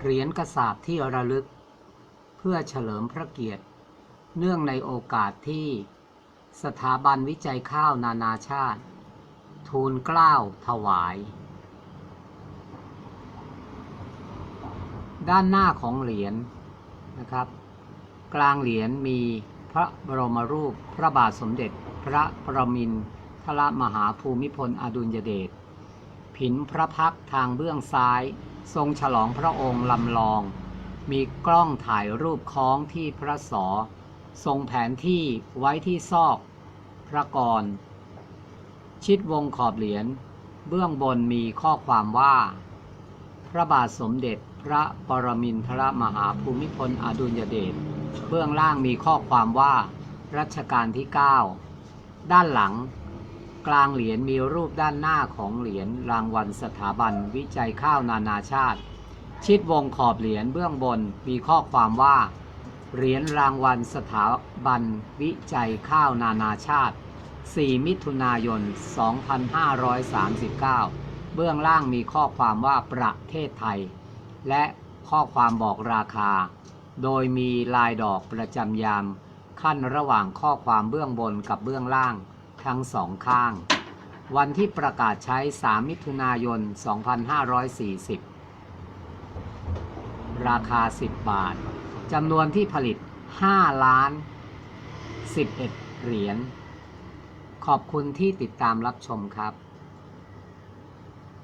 เหรียญกระสาบที่ระลึก เพื่อเฉลิมพระเกียรติ เนื่องในโอกาสที่ สถาบันวิจัยข้าวนานาชาติ ทูลเกล้าถวาย ด้านหน้าของเหรียญนะครับ กลางเหรียญมีพระบรมรูปพระบาทสมเด็จพระประมินทรมหาภูมิพลอดุลยเดชผินพระพักทางเบื้องซ้าย ทรงฉลองพระองค์ลำลอง มีกล้องถ่ายรูปคล้องที่พระศอทรงแผนที่ไว้ที่ซอก พระกร ชิดวงขอบเหรียญ เบื้องบนมีข้อความว่า พระบาทสมเด็จพระปรมินทรมหาภูมิพลอดุลยเดช เบื้องล่างมีข้อความว่า รัชกาลที่ 9 ด้านหลัง กลางเหรียญมีรูปด้านหน้าของเหรียญรางวัลสถาบันวิจัยข้าวนานาชาติ ชิดวงขอบเหรียญเบื้องบนมีข้อความว่า เหรียญรางวัลสถาบันวิจัยข้าวนานาชาติ 4 มิถุนายน 2539 เบื้องล่างมีข้อความว่าประเทศไทย และข้อความบอกราคา โดยมีลายดอกประจำยาม ขั้นระหว่างข้อความเบื้องบนกับเบื้องล่าง ทั้งสองข้าง วันที่ประกาศใช้ 3 มิถุนายน 2540 ราคา 10 บาท จำนวนที่ผลิต 5 ล้าน 11 เหรียญ ขอบคุณที่ติดตามรับชมครับ